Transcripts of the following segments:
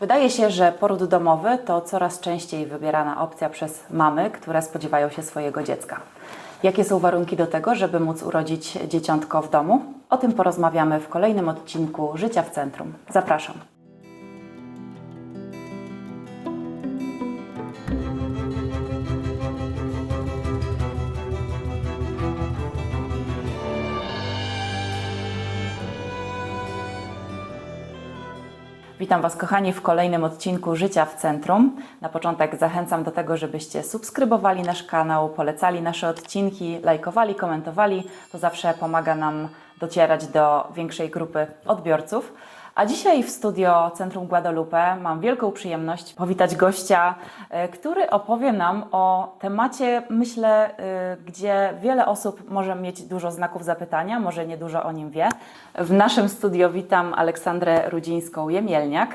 Wydaje się, że poród domowy to coraz częściej wybierana opcja przez mamy, które spodziewają się swojego dziecka. Jakie są warunki do tego, żeby móc urodzić dzieciątko w domu? O tym porozmawiamy w kolejnym odcinku Życia w Centrum. Zapraszam. Witam Was, kochani, w kolejnym odcinku Życia w Centrum. Na początek zachęcam do tego, żebyście subskrybowali nasz kanał, polecali nasze odcinki, lajkowali, komentowali. To zawsze pomaga nam docierać do większej grupy odbiorców. A dzisiaj w studio Centrum Guadalupe mam wielką przyjemność powitać gościa, e, który opowie nam o temacie, myślę, e, gdzie wiele osób może mieć dużo znaków zapytania, może nie dużo o nim wie. W naszym studio witam Aleksandrę Rudzińską-Jemielniak.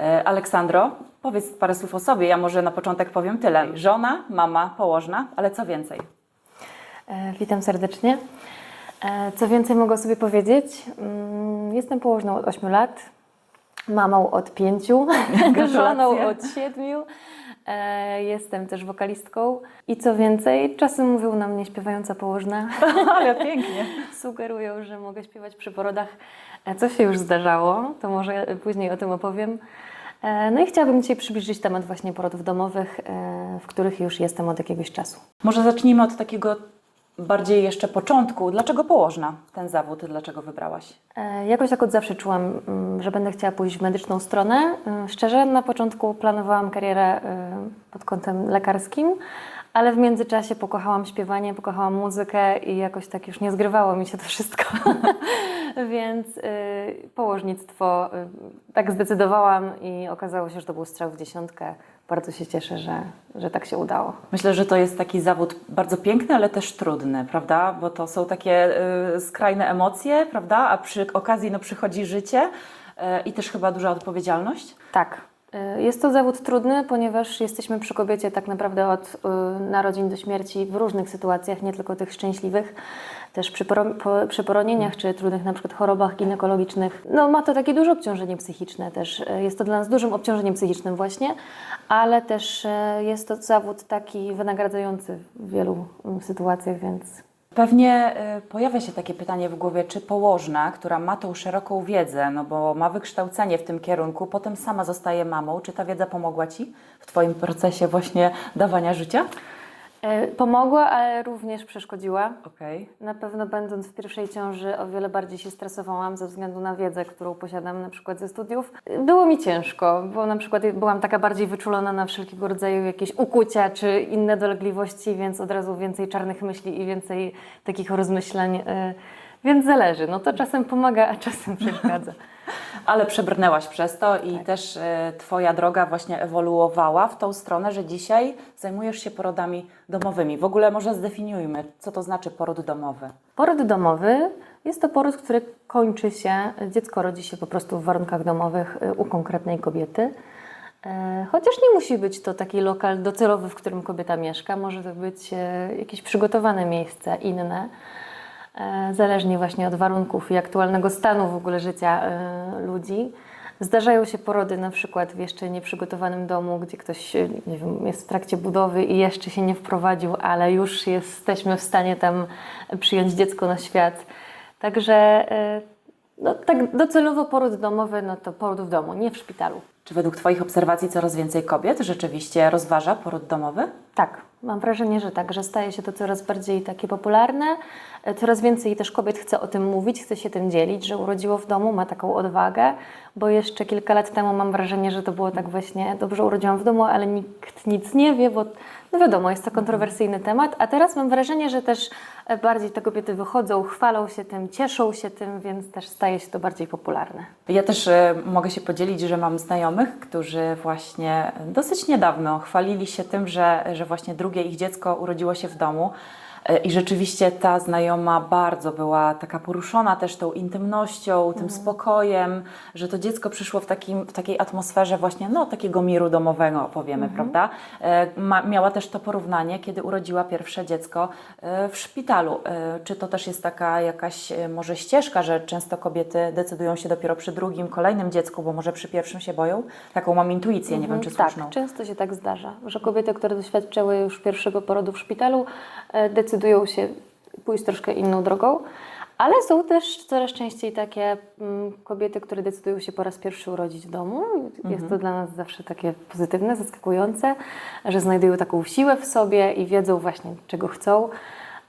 E, Aleksandro, powiedz parę słów o sobie. Ja może na początek powiem tyle. Żona, mama, położna, ale co więcej? Witam serdecznie. E, Co więcej mogę o sobie powiedzieć? Mm, Jestem położną od 8 lat, mamą od 5, Gratulacje. żoną od 7. E, Jestem też wokalistką i co więcej, czasem mówią na mnie śpiewająca położna. ale pięknie. Sugerują, że mogę śpiewać przy porodach, e, co się już zdarzało, to może później o tym opowiem. No i chciałabym dzisiaj przybliżyć temat właśnie porodów domowych, w których już jestem od jakiegoś czasu. Może zacznijmy od takiego bardziej jeszcze początku. Dlaczego położna ten zawód? Dlaczego wybrałaś? E, Jakoś tak od zawsze czułam, mm, że będę chciała pójść w medyczną stronę. E, Szczerze, na początku planowałam karierę e, pod kątem lekarskim, ale w międzyczasie pokochałam śpiewanie, pokochałam muzykę i jakoś tak już nie zgrywało mi się to wszystko. Więc położnictwo tak zdecydowałam i okazało się, że to był strzał w dziesiątkę. Bardzo się cieszę, że, że tak się udało. Myślę, że to jest taki zawód bardzo piękny, ale też trudny, prawda? Bo to są takie y, skrajne emocje, prawda? A przy okazji no, przychodzi życie y, i też chyba duża odpowiedzialność. Tak. Y, Jest to zawód trudny, ponieważ jesteśmy przy kobiecie tak naprawdę od y, narodzin do śmierci w różnych sytuacjach, nie tylko tych szczęśliwych, też przy, poro- po, przy poronieniach czy trudnych na przykład chorobach ginekologicznych. No ma to takie duże obciążenie psychiczne też. Y, Jest to dla nas dużym obciążeniem psychicznym właśnie, ale też y, jest to zawód taki wynagradzający w wielu y, sytuacjach, więc Pewnie y, pojawia się takie pytanie w głowie, czy położna, która ma tą szeroką wiedzę, no bo ma wykształcenie w tym kierunku, potem sama zostaje mamą, czy ta wiedza pomogła Ci w Twoim procesie właśnie dawania życia? Y, pomogła, ale również przeszkodziła. Okej. Na pewno będąc w pierwszej ciąży o wiele bardziej się stresowałam ze względu na wiedzę, którą posiadam na przykład ze studiów. Było mi ciężko, bo na przykład byłam taka bardziej wyczulona na wszelkiego rodzaju jakieś ukucia czy inne dolegliwości, więc od razu więcej czarnych myśli i więcej takich rozmyślań. y, Więc zależy. No to czasem pomaga, a czasem przeszkadza. Ale przebrnęłaś przez to i też e, Twoja droga właśnie ewoluowała w tą stronę, że dzisiaj zajmujesz się porodami domowymi. W ogóle może zdefiniujmy, co to znaczy poród domowy. Poród domowy jest to poród, który kończy się, dziecko rodzi się po prostu w warunkach domowych y, u konkretnej kobiety. E, Chociaż nie musi być to taki lokal docelowy, w którym kobieta mieszka, może to być e, jakieś przygotowane miejsce inne, e, zależnie właśnie od warunków i aktualnego stanu w ogóle życia e, ludzi. Zdarzają się porody na przykład w jeszcze nieprzygotowanym domu, gdzie ktoś e, nie wiem, jest w trakcie budowy i jeszcze się nie wprowadził, ale już jesteśmy w stanie tam przyjąć dziecko na świat. Także e, no, tak docelowo poród domowy, no to poród w domu, nie w szpitalu. Czy według Twoich obserwacji coraz więcej kobiet rzeczywiście rozważa poród domowy? Tak, mam wrażenie, że tak, że staje się to coraz bardziej takie popularne. E, Coraz więcej też kobiet chce o tym mówić, chce się tym dzielić, że urodziło w domu, ma taką odwagę, bo jeszcze kilka lat temu mam wrażenie, że to było tak właśnie, dobrze urodziłam w domu, ale nikt nic nie wie, bo no wiadomo, jest to kontrowersyjny temat, a teraz mam wrażenie, że też e, bardziej te kobiety wychodzą, chwalą się tym, cieszą się tym, więc też staje się to bardziej popularne. Ja też e, mogę się podzielić, że mam znajomych, którzy właśnie dosyć niedawno chwalili się tym, że, że właśnie drugie ich dziecko urodziło się w domu. E, I rzeczywiście ta znajoma bardzo była taka poruszona też tą intymnością, tym spokojem, że to dziecko przyszło w, takim, w takiej atmosferze właśnie no, takiego miru domowego, powiemy, prawda? E, Ma, miała też to porównanie, kiedy urodziła pierwsze dziecko e, w szpitalu. Czy to też jest taka jakaś może ścieżka, że często kobiety decydują się dopiero przy drugim, kolejnym dziecku, bo może przy pierwszym się boją? Taką mam intuicję, nie wiem czy tak, słuszną. często się tak zdarza, że kobiety, które doświadczyły już pierwszego porodu w szpitalu, e, decydują się pójść troszkę inną drogą. Ale są też coraz częściej takie mm, kobiety, które decydują się po raz pierwszy urodzić w domu. Jest to dla nas zawsze takie pozytywne, zaskakujące, że znajdują taką siłę w sobie i wiedzą właśnie, czego chcą.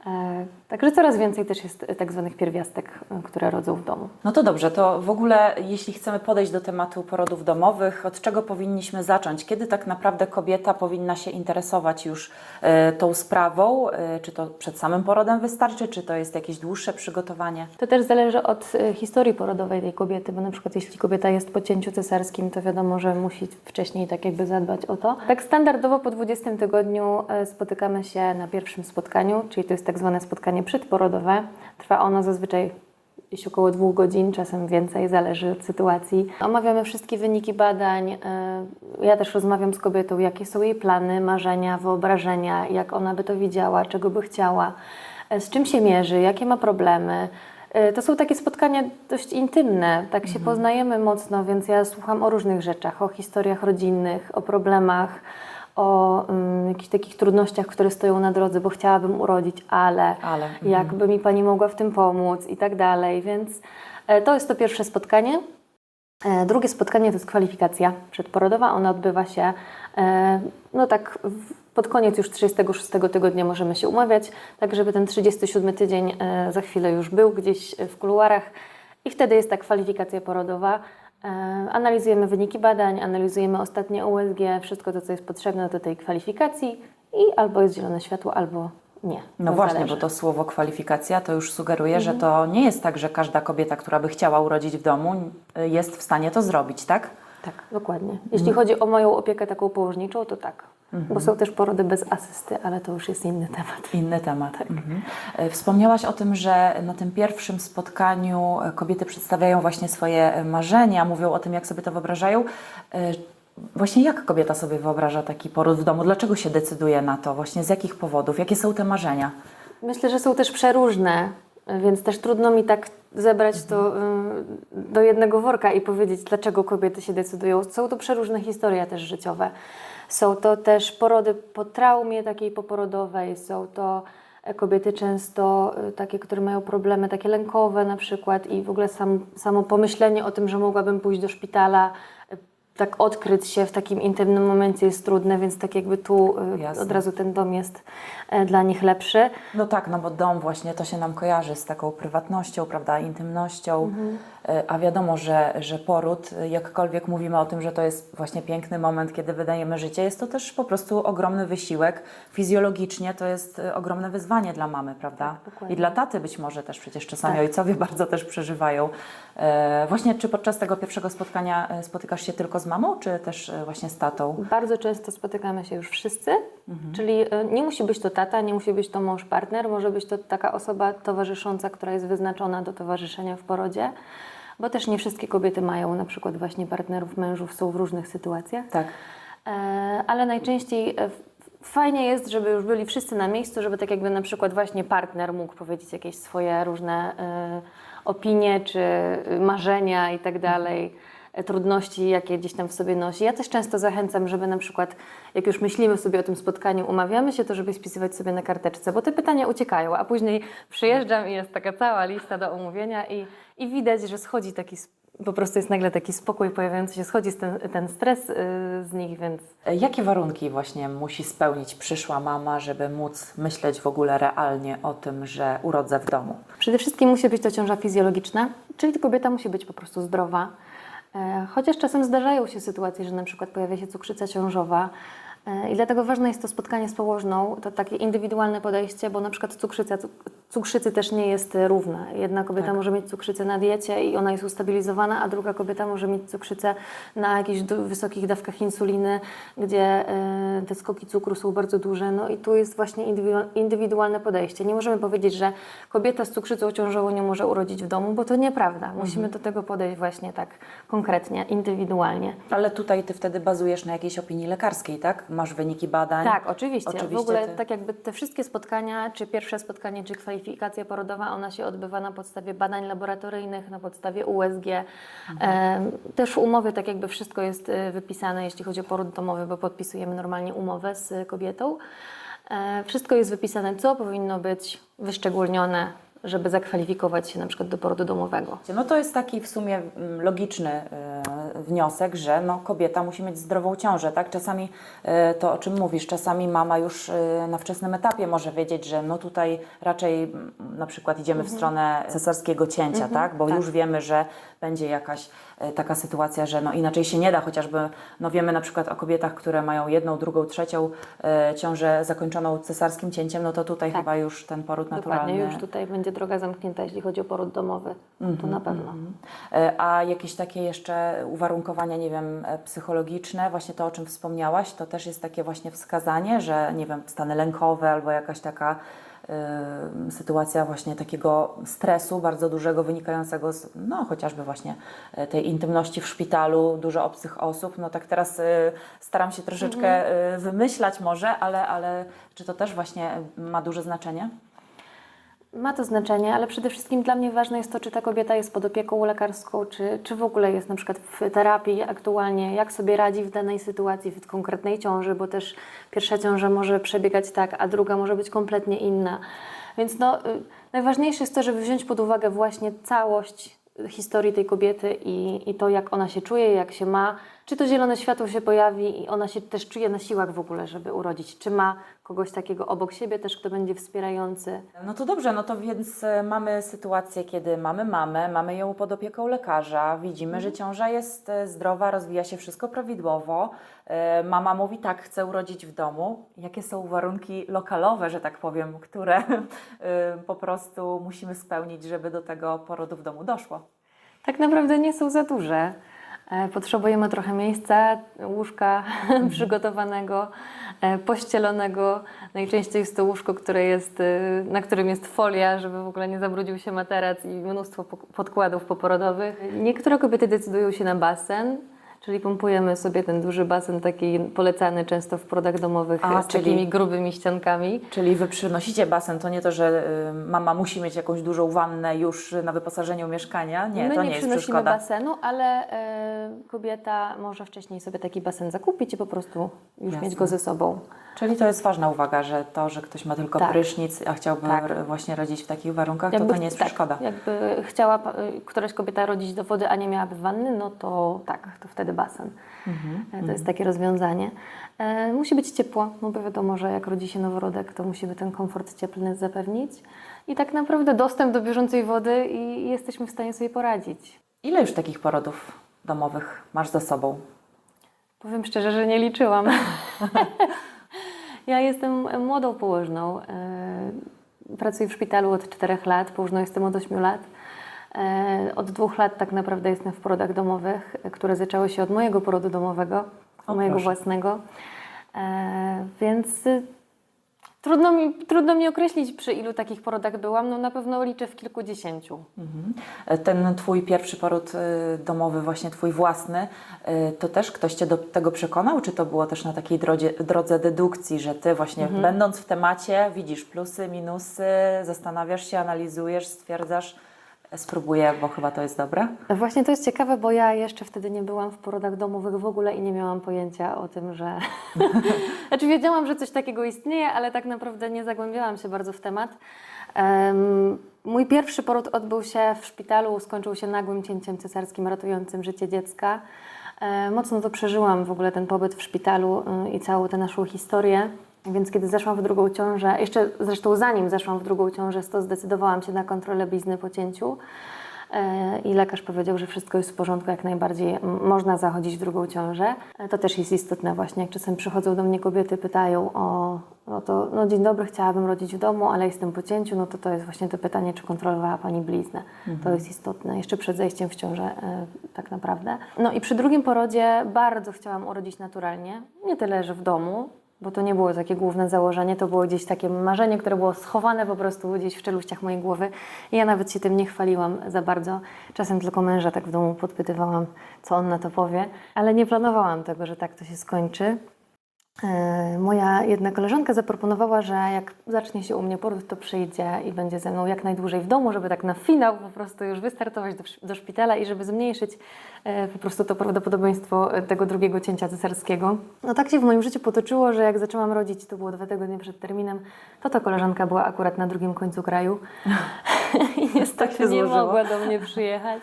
E, Także coraz więcej też jest e, tak zwanych pierwiastek, e, które rodzą w domu. No to dobrze, to w ogóle jeśli chcemy podejść do tematu porodów domowych, od czego powinniśmy zacząć? Kiedy tak naprawdę kobieta powinna się interesować już e, tą sprawą? Czy to przed samym porodem wystarczy, czy to jest jakieś dłuższe przygotowanie? To też zależy od historii porodowej tej kobiety, bo na przykład jeśli kobieta jest po cięciu cesarskim, to wiadomo, że musi wcześniej tak jakby zadbać o to. Tak standardowo po 20 tygodniu spotykamy się na pierwszym spotkaniu, czyli to jest tak zwane spotkanie przedporodowe. Trwa ono zazwyczaj gdzieś około dwóch godzin, czasem więcej, zależy od sytuacji. Omawiamy wszystkie wyniki badań. e, Ja też rozmawiam z kobietą, jakie są jej plany, marzenia, wyobrażenia, jak ona by to widziała, czego by chciała, e, z czym się mierzy, jakie ma problemy. E, To są takie spotkania dość intymne, tak się poznajemy mocno, więc ja słucham o różnych rzeczach, o historiach rodzinnych, o problemach, o um, jakichś takich trudnościach, które stoją na drodze, bo chciałabym urodzić, ale, Ale, mhm. jakby mi Pani mogła w tym pomóc i tak dalej, więc e, to jest to pierwsze spotkanie. E, Drugie spotkanie to jest kwalifikacja przedporodowa. Ona odbywa się e, no tak pod koniec już 36 tygodnia możemy się umawiać, tak żeby ten 37 tydzień za chwilę już był gdzieś w kuluarach i wtedy jest ta kwalifikacja porodowa. E, Analizujemy wyniki badań, analizujemy ostatnie USG, wszystko to, co jest potrzebne do tej kwalifikacji i albo jest zielone światło, albo nie. No właśnie, zależy. bo to słowo kwalifikacja to już sugeruje, że to nie jest tak, że każda kobieta, która by chciała urodzić w domu, jest w stanie to zrobić, tak? Tak, dokładnie. Jeśli chodzi o moją opiekę taką położniczą, to tak. Bo są też porody bez asysty, ale to już jest inny temat. Inny temat. Mhm. E, Wspomniałaś o tym, że na tym pierwszym spotkaniu e, kobiety przedstawiają właśnie swoje e, marzenia, mówią o tym, jak sobie to wyobrażają. Właśnie jak kobieta sobie wyobraża taki poród w domu? Dlaczego się decyduje na to? Właśnie z jakich powodów? Jakie są te marzenia? Myślę, że są też przeróżne, więc też trudno mi tak zebrać to y, do jednego worka i powiedzieć, dlaczego kobiety się decydują. Są to przeróżne historie też życiowe. Są to też porody po traumie takiej poporodowej, są to e, kobiety często y, takie, które mają problemy takie lękowe na przykład i w ogóle sam, samo pomyślenie o tym, że mogłabym pójść do szpitala, tak odkryć się w takim intymnym momencie jest trudne, więc tak jakby tu y, Jasne. od razu ten dom jest e, dla nich lepszy. No tak, no bo dom właśnie to się nam kojarzy z taką prywatnością, prawda, intymnością, E, a wiadomo, że, że poród, e, jakkolwiek mówimy o tym, że to jest właśnie piękny moment, kiedy wydajemy życie, jest to też po prostu ogromny wysiłek. Fizjologicznie to jest e, ogromne wyzwanie dla mamy, prawda? Tak. I dla taty być może też, przecież czasami Tak. ojcowie bardzo też przeżywają. E, właśnie, czy podczas tego pierwszego spotkania e, spotykasz się tylko z mamą, czy też e, właśnie z tatą? Bardzo często spotykamy się już wszyscy, czyli y, nie musi być to tata, nie musi być to mąż, partner, może być to taka osoba towarzysząca, która jest wyznaczona do towarzyszenia w porodzie, bo też nie wszystkie kobiety mają na przykład właśnie partnerów, mężów, są w różnych sytuacjach. Tak. E, ale najczęściej e, fajnie jest, żeby już byli wszyscy na miejscu, żeby tak jakby na przykład właśnie partner mógł powiedzieć jakieś swoje różne e, opinie czy marzenia i tak dalej, trudności, jakie gdzieś tam w sobie nosi. Ja też często zachęcam, żeby na przykład, jak już myślimy sobie o tym spotkaniu, umawiamy się, to żeby spisywać sobie na karteczce, bo te pytania uciekają, a później przyjeżdżam i jest taka cała lista do omówienia i, i widać, że schodzi taki po prostu jest nagle taki spokój pojawiający się, schodzi ten, ten stres y, z nich, więc E, Jakie warunki właśnie musi spełnić przyszła mama, żeby móc myśleć w ogóle realnie o tym, że urodzę w domu? przede wszystkim musi być to ciąża fizjologiczna, czyli kobieta musi być po prostu zdrowa. E, Chociaż czasem zdarzają się sytuacje, że na przykład pojawia się cukrzyca ciążowa, E, I dlatego ważne jest to spotkanie z położną, to takie indywidualne podejście, bo na przykład cukrzyca, cuk- cukrzycy też nie jest e, równa. Jedna kobieta Tak. może mieć cukrzycę na diecie i ona jest ustabilizowana, a druga kobieta może mieć cukrzycę na jakichś wysokich dawkach insuliny, gdzie e, te skoki cukru są bardzo duże. No i tu jest właśnie indywidu- indywidualne podejście. Nie możemy powiedzieć, że kobieta z cukrzycą ciążową nie może urodzić w domu, bo to nieprawda. Musimy do tego podejść właśnie tak konkretnie, indywidualnie. Ale tutaj ty wtedy bazujesz na jakiejś opinii lekarskiej, tak? Masz wyniki badań. Tak, oczywiście. Oczywiście w ogóle ty- tak jakby te wszystkie spotkania, czy pierwsze spotkanie, czy kwalifikacja porodowa, ona się odbywa na podstawie badań laboratoryjnych, na podstawie USG. Em, też w umowie tak jakby wszystko jest e, wypisane, jeśli chodzi o poród domowy, bo podpisujemy normalnie umowę z kobietą. E, Wszystko jest wypisane, co powinno być wyszczególnione, żeby zakwalifikować się na przykład do porodu domowego. No to jest taki w sumie mm, logiczny e, wniosek, że no, kobieta musi mieć zdrową ciążę, tak? Czasami e, to, o czym mówisz, czasami mama już e, na wczesnym etapie może wiedzieć, że no tutaj raczej na przykład idziemy w stronę cesarskiego cięcia, tak? Bo tak. już wiemy, że będzie jakaś taka sytuacja, że no inaczej się nie da, chociażby no wiemy na przykład o kobietach, które mają jedną, drugą, trzecią e, ciążę zakończoną cesarskim cięciem, no to tutaj Tak. chyba już ten poród naturalny. Dokładnie, już tutaj będzie droga zamknięta, jeśli chodzi o poród domowy. To na pewno. E, A jakieś takie jeszcze uwarunkowania, nie wiem, e, psychologiczne, właśnie to, o czym wspomniałaś, to też jest takie właśnie wskazanie, że nie wiem, stany lękowe albo jakaś taka e, sytuacja właśnie takiego stresu bardzo dużego wynikającego z, no chociażby właśnie e, tej intymności w szpitalu, dużo obcych osób. No tak teraz e, staram się troszeczkę e, wymyślać może, ale, ale czy to też właśnie ma duże znaczenie? Ma to znaczenie, ale przede wszystkim dla mnie ważne jest to, czy ta kobieta jest pod opieką lekarską, czy, czy w ogóle jest na przykład w terapii aktualnie, jak sobie radzi w danej sytuacji, w konkretnej ciąży, bo też pierwsza ciąża może przebiegać tak, a druga może być kompletnie inna. Więc no, y, najważniejsze jest to, żeby wziąć pod uwagę właśnie całość historii tej kobiety i, i to, jak ona się czuje, jak się ma, czy to zielone światło się pojawi i ona się też czuje na siłach w ogóle, żeby urodzić, czy ma kogoś takiego obok siebie też, kto będzie wspierający. No to dobrze, no to więc e, mamy sytuację, kiedy mamy mamę, mamy ją pod opieką lekarza, widzimy, że ciąża jest e, zdrowa, rozwija się wszystko prawidłowo. E, Mama mówi tak, chcę urodzić w domu. Jakie są warunki lokalowe, że tak powiem, które po prostu musimy spełnić, żeby do tego porodu w domu doszło? Tak naprawdę nie są za duże. E, Potrzebujemy trochę miejsca, łóżka przygotowanego, e, pościelonego. Najczęściej jest to łóżko, które jest, e, na którym jest folia, żeby w ogóle nie zabrudził się materac i mnóstwo podkładów poporodowych. Niektóre kobiety decydują się na basen, czyli pompujemy sobie ten duży basen, taki polecany często w porodach domowych A, z czyli- takimi grubymi ściankami. Czyli wy przynosicie basen, to nie to, że y, mama musi mieć jakąś dużą wannę już na wyposażeniu mieszkania. Nie, My to nie nie jest przynosimy basenu, ale e, kobieta może wcześniej sobie taki basen zakupić i po prostu już Jasne. mieć go ze sobą. Czyli to jest ważna uwaga, że to, że ktoś ma tylko Tak. prysznic, a chciałby Tak. właśnie rodzić w takich warunkach, to to nie jest tak, przeszkoda. Jakby chciała y, któraś kobieta rodzić do wody, a nie miałaby wanny, no to tak, to wtedy basen. Mhm, E, To jest takie rozwiązanie. E, musi być ciepło, no bo wiadomo, że jak rodzi się noworodek, to musimy ten komfort cieplny zapewnić. I tak naprawdę dostęp do bieżącej wody i, i jesteśmy w stanie sobie poradzić. Ile już takich porodów domowych masz za sobą? Powiem szczerze, że nie liczyłam. ja jestem młodą położną. e, Pracuję w szpitalu od 4 lat, położną jestem od 8 lat. E, Od dwóch lat tak naprawdę jestem w porodach domowych, które zaczęły się od mojego porodu domowego, O, mojego proszę. własnego. E, Więc y, trudno mi, trudno mi określić, przy ilu takich porodach byłam. No na pewno liczę w kilkudziesięciu. E, Ten twój pierwszy poród y, domowy, właśnie twój własny, y, to też ktoś cię do tego przekonał, czy to było też na takiej drodze, drodze dedukcji, że ty właśnie będąc w temacie widzisz plusy, minusy, zastanawiasz się, analizujesz, stwierdzasz, spróbuję, bo chyba to jest dobre? Właśnie to jest ciekawe, bo ja jeszcze wtedy nie byłam w porodach domowych w ogóle i nie miałam pojęcia o tym, że. znaczy, wiedziałam, że coś takiego istnieje, ale tak naprawdę nie zagłębiałam się bardzo w temat. Em, mój pierwszy poród odbył się w szpitalu, skończył się nagłym cięciem cesarskim ratującym życie dziecka. E, mocno to przeżyłam w ogóle ten pobyt w szpitalu y, i całą tę naszą historię. Więc kiedy zeszłam w drugą ciążę, jeszcze zresztą zanim zeszłam w drugą ciążę, to zdecydowałam się na kontrolę blizny po cięciu. e, i lekarz powiedział, że wszystko jest w porządku, jak najbardziej można zachodzić w drugą ciążę. E, To też jest istotne właśnie, jak czasem przychodzą do mnie kobiety, pytają o no to no dzień dobry, chciałabym rodzić w domu, ale jestem po cięciu, no to to jest właśnie to pytanie, czy kontrolowała Pani bliznę. To jest istotne, jeszcze przed zejściem w ciążę e, tak naprawdę. No i przy drugim porodzie bardzo chciałam urodzić naturalnie, nie tyle, że w domu, bo to nie było takie główne założenie, to było gdzieś takie marzenie, które było schowane po prostu gdzieś w czeluściach mojej głowy. I ja nawet się tym nie chwaliłam za bardzo. Czasem tylko męża tak w domu podpytywałam, co on na to powie, ale nie planowałam tego, że tak to się skończy. E, Moja jedna koleżanka zaproponowała, że jak zacznie się u mnie poród, to przyjdzie i będzie ze mną jak najdłużej w domu, żeby tak na finał po prostu już wystartować do, do szpitala i żeby zmniejszyć e, po prostu to prawdopodobieństwo e, tego drugiego cięcia cesarskiego. No tak się w moim życiu potoczyło, że jak zaczęłam rodzić, to było dwa tygodnie przed terminem, to ta koleżanka była akurat na drugim końcu kraju i niestety się nie mogła do mnie przyjechać.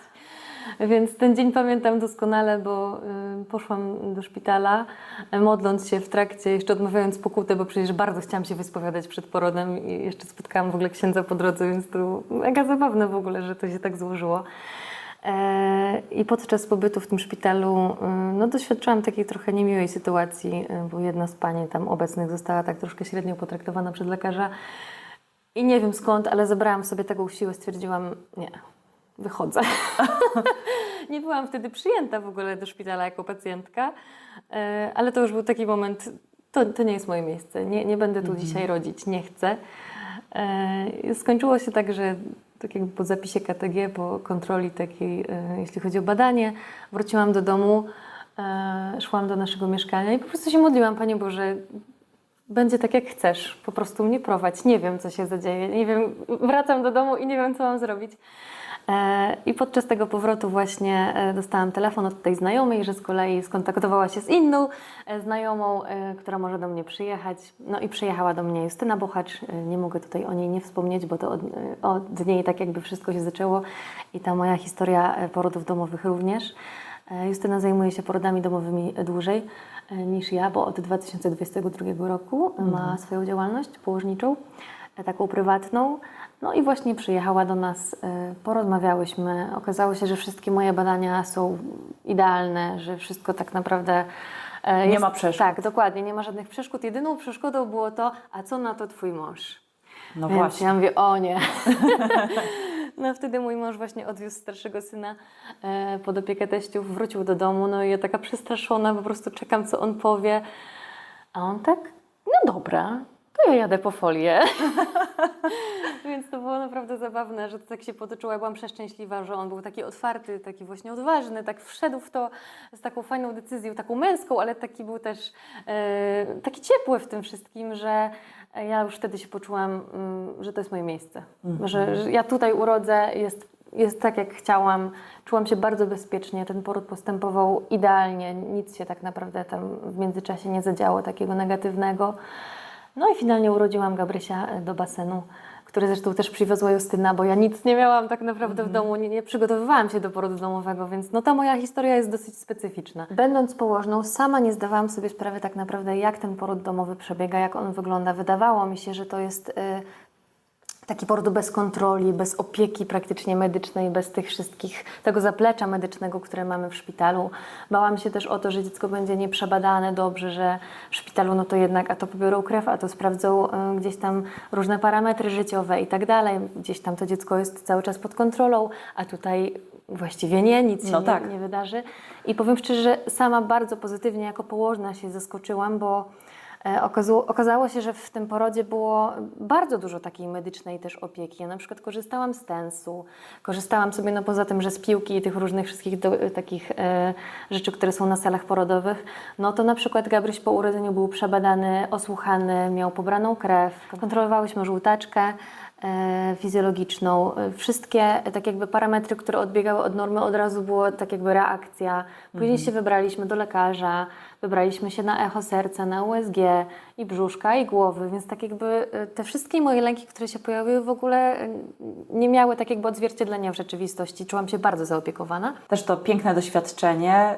Więc ten dzień pamiętam doskonale, bo y, poszłam do szpitala, y, modląc się w trakcie, jeszcze odmawiając pokutę, bo przecież bardzo chciałam się wyspowiadać przed porodem i jeszcze spotkałam w ogóle księdza po drodze, więc to mega zabawne w ogóle, że to się tak złożyło. E, I podczas pobytu w tym szpitalu y, no, doświadczyłam takiej trochę niemiłej sytuacji, bo jedna z pań tam obecnych została tak troszkę średnio potraktowana przez lekarza. I nie wiem skąd, ale zebrałam sobie taką siłę, stwierdziłam, nie, wychodzę. nie byłam wtedy przyjęta w ogóle do szpitala jako pacjentka, e, ale to już był taki moment, to, to nie jest moje miejsce, nie, nie będę tu dzisiaj rodzić, nie chcę. E, Skończyło się tak, że tak jakby po zapisie KTG, po kontroli takiej, e, jeśli chodzi o badanie, wróciłam do domu, szłam do naszego mieszkania i po prostu się modliłam, Panie Boże, będzie tak jak chcesz, po prostu mnie prowadź, nie wiem co się zadzieje, nie wiem, wracam do domu i nie wiem co mam zrobić. E, I podczas tego powrotu właśnie e, dostałam telefon od tej znajomej, że z kolei skontaktowała się z inną e, znajomą, która może do mnie przyjechać. No i przyjechała do mnie Justyna Bochacz. Nie mogę tutaj o niej nie wspomnieć, bo to od, od niej tak jakby wszystko się zaczęło i ta moja historia porodów domowych również. Justyna zajmuje się porodami domowymi dłużej niż ja, bo od 2022 roku ma swoją działalność położniczą, taką prywatną. No i właśnie przyjechała do nas, e, porozmawiałyśmy. Okazało się, że wszystkie moje badania są idealne, że wszystko tak naprawdę. e, Nie ma przeszkód. Tak, dokładnie, nie ma żadnych przeszkód. Jedyną przeszkodą było to, a co na to twój mąż? No Więc właśnie. ja mówię, o nie. No wtedy mój mąż właśnie odwiózł starszego syna e, pod opiekę teściów, wrócił do domu, no i ja taka przestraszona, po prostu czekam, co on powie. A on tak, no dobra, to ja jadę po folię. Więc to było naprawdę zabawne, że to tak się potoczyło. Ja byłam przeszczęśliwa, że on był taki otwarty, taki właśnie odważny, tak wszedł w to z taką fajną decyzją, taką męską, ale taki był też e, taki ciepły w tym wszystkim, że ja już wtedy się poczułam, mm, że to jest moje miejsce. Że, że ja tutaj urodzę, jest, jest tak jak chciałam. Czułam się bardzo bezpiecznie, ten poród postępował idealnie, nic się tak naprawdę tam w międzyczasie nie zadziało takiego negatywnego. No i finalnie urodziłam Gabrysia e, do basenu, który zresztą też przywiozła Justyna, bo ja nic nie miałam tak naprawdę w domu, nie, nie przygotowywałam się do porodu domowego, więc no ta moja historia jest dosyć specyficzna. Będąc położną, sama nie zdawałam sobie sprawy tak naprawdę, jak ten poród domowy przebiega, jak on wygląda. Wydawało mi się, że to jest... y, taki poród bez kontroli, bez opieki praktycznie medycznej, bez tych wszystkich, tego zaplecza medycznego, które mamy w szpitalu. Bałam się też o to, że dziecko będzie nieprzebadane dobrze, że w szpitalu no to jednak a to pobiorą krew, a to sprawdzą y, gdzieś tam różne parametry życiowe i tak dalej. Gdzieś tam to dziecko jest cały czas pod kontrolą, a tutaj właściwie nie, nic się No nie, tak. nie wydarzy. I powiem szczerze, że sama bardzo pozytywnie jako położna się zaskoczyłam, bo Okazało się, że w tym porodzie było bardzo dużo takiej medycznej też opieki. Ja na przykład korzystałam z tensu, korzystałam sobie, no poza tym, że z piłki i tych różnych wszystkich do, takich e, rzeczy, które są na salach porodowych, no to na przykład Gabryś po urodzeniu był przebadany, osłuchany, miał pobraną krew, kontrolowałyśmy żółtaczkę e, fizjologiczną. E, Wszystkie e, tak jakby parametry, które odbiegały od normy, od razu było tak jakby reakcja. Później się wybraliśmy do lekarza, wybraliśmy się na echo serca, na USG i brzuszka i głowy, więc tak jakby e, te wszystkie moje lęki, które się pojawiły w ogóle e, nie miały tak jakby odzwierciedlenia w rzeczywistości. Czułam się bardzo zaopiekowana. Też to piękne doświadczenie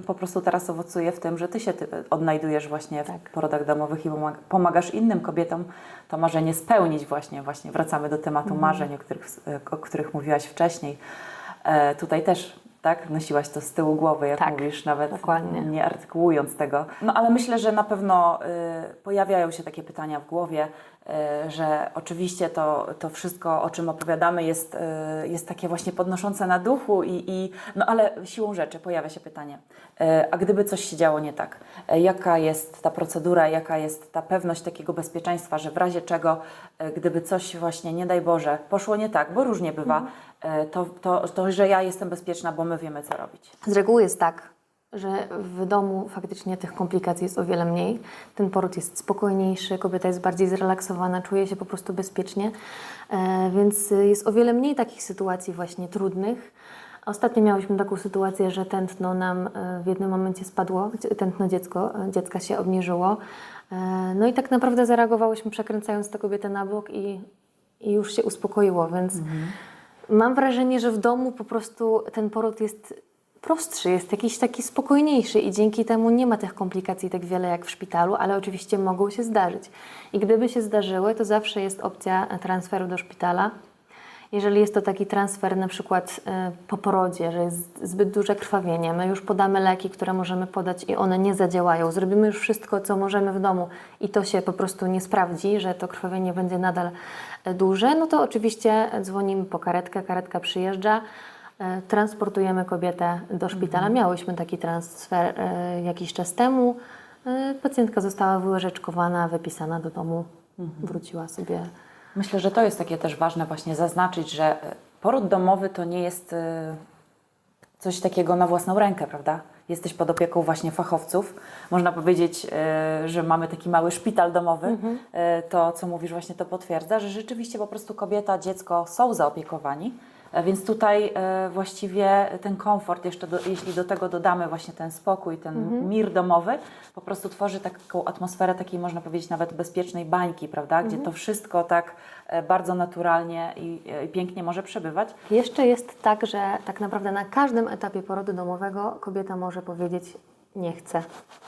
y, po prostu teraz owocuje w tym, że Ty się ty odnajdujesz właśnie w Tak. porodach domowych i pomag- pomagasz innym kobietom to marzenie spełnić właśnie. Właśnie wracamy do tematu Mhm. marzeń, o których, o których mówiłaś wcześniej. E, tutaj też, tak, nosiłaś to z tyłu głowy, jak Tak, mówisz, nawet dokładnie. nie artykułując tego. No ale myślę, że na pewno y, pojawiają się takie pytania w głowie, że oczywiście to, to wszystko, o czym opowiadamy, jest, y, jest takie właśnie podnoszące na duchu, i, i, no ale siłą rzeczy pojawia się pytanie, y, a gdyby coś się działo nie tak, jaka jest ta procedura, jaka jest ta pewność takiego bezpieczeństwa, że w razie czego, gdyby coś właśnie, nie daj Boże, poszło nie tak, bo różnie bywa, y, to, to, to, że ja jestem bezpieczna, bo my wiemy, co robić. Z reguły jest tak, że w domu faktycznie tych komplikacji jest o wiele mniej. Ten poród jest spokojniejszy, kobieta jest bardziej zrelaksowana, czuje się po prostu bezpiecznie, e, więc jest o wiele mniej takich sytuacji właśnie trudnych. Ostatnio miałyśmy taką sytuację, że tętno nam e, w jednym momencie spadło, tętno dziecko, e, dziecka się obniżyło. No i tak naprawdę zareagowałyśmy przekręcając tę kobietę na bok i, i już się uspokoiło, więc Mam wrażenie, że w domu po prostu ten poród jest prostszy, jest jakiś taki spokojniejszy i dzięki temu nie ma tych komplikacji tak wiele jak w szpitalu, ale oczywiście mogą się zdarzyć. I gdyby się zdarzyły, to zawsze jest opcja transferu do szpitala. Jeżeli jest to taki transfer na przykład e, po porodzie, że jest zbyt duże krwawienie, my już podamy leki, które możemy podać i one nie zadziałają. Zrobimy już wszystko, co możemy w domu i to się po prostu nie sprawdzi, że to krwawienie będzie nadal e, duże, no to oczywiście dzwonimy po karetkę, karetka przyjeżdża, transportujemy kobietę do szpitala. Miałyśmy taki transfer e, jakiś czas temu. E, Pacjentka została wyłyżeczkowana, wypisana do domu, wróciła sobie Myślę, że to jest takie też ważne właśnie zaznaczyć, że e, poród domowy to nie jest e, coś takiego na własną rękę, prawda? Jesteś pod opieką właśnie fachowców. Można powiedzieć, e, że mamy taki mały szpital domowy. E, To, co mówisz, właśnie to potwierdza, że rzeczywiście po prostu kobieta, dziecko są zaopiekowani. E, Więc tutaj e, właściwie ten komfort, jeszcze do, jeśli do tego dodamy właśnie ten spokój, ten mir domowy, po prostu tworzy taką atmosferę takiej, można powiedzieć, nawet bezpiecznej bańki, prawda? Gdzie to wszystko tak e, bardzo naturalnie i, i pięknie może przebywać. Jeszcze jest tak, że tak naprawdę na każdym etapie porodu domowego kobieta może powiedzieć: Nie chcę.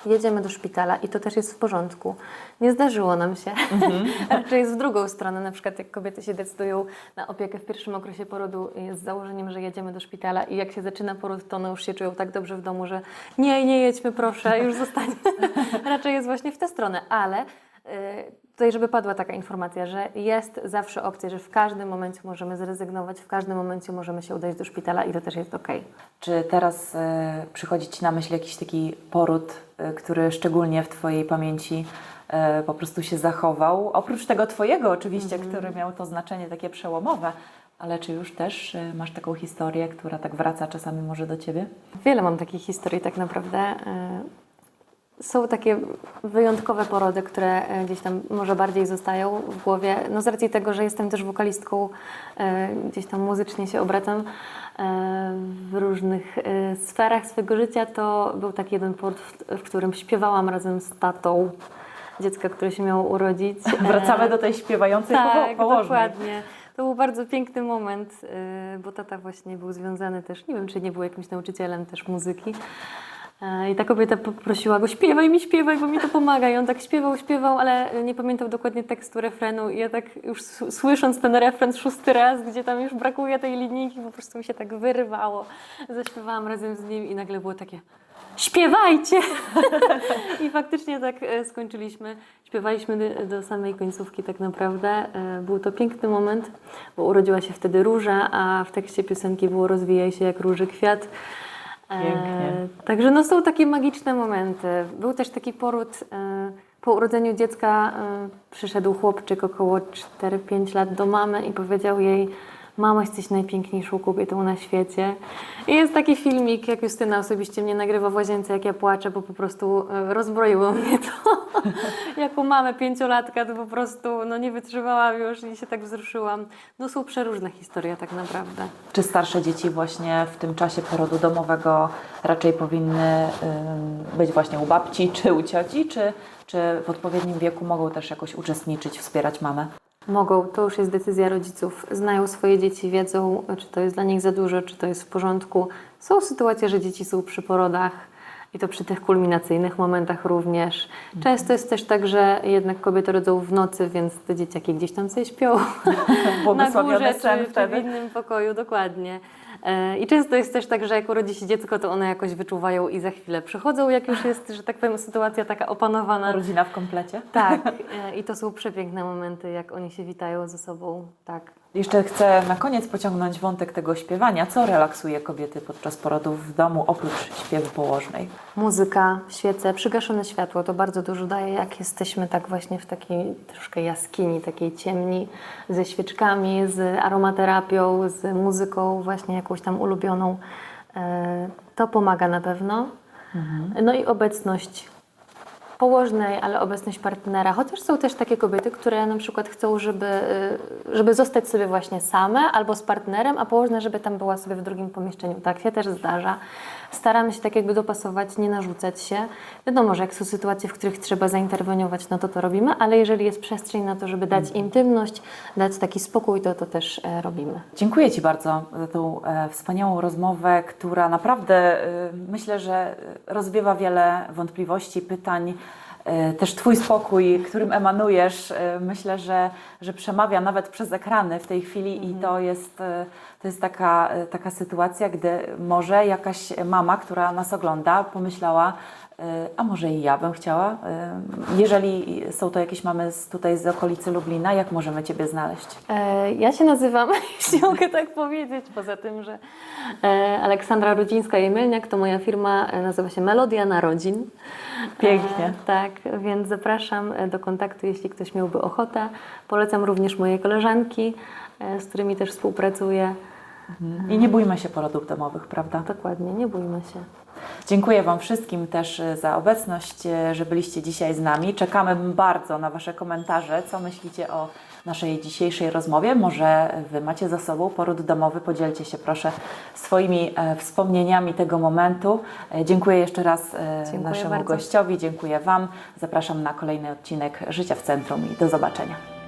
Jedziemy do szpitala i to też jest w porządku. Nie zdarzyło nam się. Raczej jest w drugą stronę. Na przykład, jak kobiety się decydują na opiekę w pierwszym okresie porodu z założeniem, że jedziemy do szpitala i jak się zaczyna poród, to one już się czują tak dobrze w domu, że nie, nie jedźmy, proszę, już zostanie. Raczej jest właśnie w tę stronę, ale. Y, Tutaj, żeby padła taka informacja, że jest zawsze opcja, że w każdym momencie możemy zrezygnować, w każdym momencie możemy się udać do szpitala i to też jest ok. Czy teraz e, przychodzi Ci na myśl jakiś taki poród, e, który szczególnie w Twojej pamięci po prostu się zachował? Oprócz tego Twojego oczywiście, który miał to znaczenie takie przełomowe, ale czy już też masz taką historię, która tak wraca czasami może do Ciebie? Wiele mam takich historii tak naprawdę. Są takie wyjątkowe porody, które e, gdzieś tam może bardziej zostają w głowie. No z racji tego, że jestem też wokalistką, e, gdzieś tam muzycznie się obracam e, w różnych sferach swojego życia, to był taki jeden poród, w, którym śpiewałam razem z tatą dziecka, które się miało urodzić. Wracamy do tej śpiewającej tak, po- położnej. dokładnie. To był bardzo piękny moment, bo tata właśnie był związany też, nie wiem, czy nie był jakimś nauczycielem też muzyki. E, I ta kobieta poprosiła go, śpiewaj mi, śpiewaj, bo mi to pomaga. I on tak śpiewał, śpiewał, ale nie pamiętał dokładnie tekstu refrenu. I ja tak już słysząc ten refren szósty raz, gdzie tam już brakuje tej linijki, po prostu mi się tak wyrwało. Zaśpiewałam razem z nim i nagle było takie śpiewajcie! I faktycznie tak e, skończyliśmy. Śpiewaliśmy do, do samej końcówki tak naprawdę. E, Był to piękny moment, bo urodziła się wtedy róża, a w tekście piosenki było rozwijaj się jak róży kwiat. E, Pięknie. Także no są takie magiczne momenty. Był też taki poród e, po urodzeniu dziecka. e, Przyszedł chłopczyk około 4-5 lat do mamy i powiedział jej Mama, jesteś najpiękniejszą kobietą na świecie. I jest taki filmik, jak Justyna osobiście mnie nagrywa w łazience, jak ja płaczę, bo po prostu e, rozbroiło mnie to. jako mamę pięciolatka, to po prostu no, nie wytrzymałam już i się tak wzruszyłam. No są przeróżne historie tak naprawdę. Czy starsze dzieci właśnie w tym czasie porodu domowego raczej powinny ym, być właśnie u babci czy u cioci, czy, czy w odpowiednim wieku mogą też jakoś uczestniczyć, wspierać mamę? Mogą, to już jest decyzja rodziców. Znają swoje dzieci, wiedzą, czy to jest dla nich za dużo, czy to jest w porządku. Są sytuacje, że dzieci są przy porodach i to przy tych kulminacyjnych momentach również. Często jest też tak, że jednak kobiety rodzą w nocy, więc te dzieciaki gdzieś tam sobie śpią na górze sen czy, czy w innym pokoju, dokładnie. E, I często jest też tak, że jak urodzi się dziecko, to one jakoś wyczuwają i za chwilę przychodzą, jak już jest, że tak powiem, sytuacja taka opanowana. Rodzina w komplecie. Tak, e, i to są przepiękne momenty, jak oni się witają ze sobą. Tak. Jeszcze chcę na koniec pociągnąć wątek tego śpiewania. Co relaksuje kobiety podczas porodów w domu, oprócz śpiewu położnej? Muzyka, świece, przygaszone światło to bardzo dużo daje, jak jesteśmy tak właśnie w takiej troszkę jaskini, takiej ciemni, ze świeczkami, z aromaterapią, z muzyką właśnie jakąś tam ulubioną. E, To pomaga na pewno. No i obecność położnej, ale obecność partnera. Chociaż są też takie kobiety, które na przykład chcą, żeby, y, żeby zostać sobie właśnie same albo z partnerem, a położna, żeby tam była sobie w drugim pomieszczeniu. Tak się też zdarza. Staramy się tak jakby dopasować, nie narzucać się. Wiadomo, że jak są sytuacje, w których trzeba zainterweniować, no to to robimy, ale jeżeli jest przestrzeń na to, żeby dać intymność, dać taki spokój, to to też e, robimy. Dziękuję Ci bardzo za tą e, wspaniałą rozmowę, która naprawdę e, myślę, że rozwiewa wiele wątpliwości, pytań. E, Też Twój spokój, którym emanujesz, e, myślę, że, że przemawia nawet przez ekrany w tej chwili i to jest, e, to jest taka, taka sytuacja, gdy może jakaś mama, która nas ogląda, pomyślała, a może i ja bym chciała. e, Jeżeli są to jakieś mamy z, tutaj z okolicy Lublina, jak możemy Ciebie znaleźć? E, Ja się nazywam, jeśli mogę tak powiedzieć, poza tym, że e, Aleksandra Rudzińska-Jemylniak to moja firma, e, nazywa się Melodia Narodzin. Pięknie. E, Tak, więc zapraszam e, do kontaktu, jeśli ktoś miałby ochotę. Polecam również moje koleżanki, e, z którymi też współpracuję. I nie bójmy się porodów domowych, prawda? Dokładnie, nie bójmy się. Dziękuję Wam wszystkim też e, za obecność, e, że byliście dzisiaj z nami. Czekamy bardzo na Wasze komentarze, co myślicie o naszej dzisiejszej rozmowie. Może Wy macie za sobą poród domowy, podzielcie się proszę swoimi e, wspomnieniami tego momentu. Dziękuję jeszcze raz Dziękuję naszemu bardzo. gościowi, dziękuję Wam. Zapraszam na kolejny odcinek Życia w Centrum i do zobaczenia.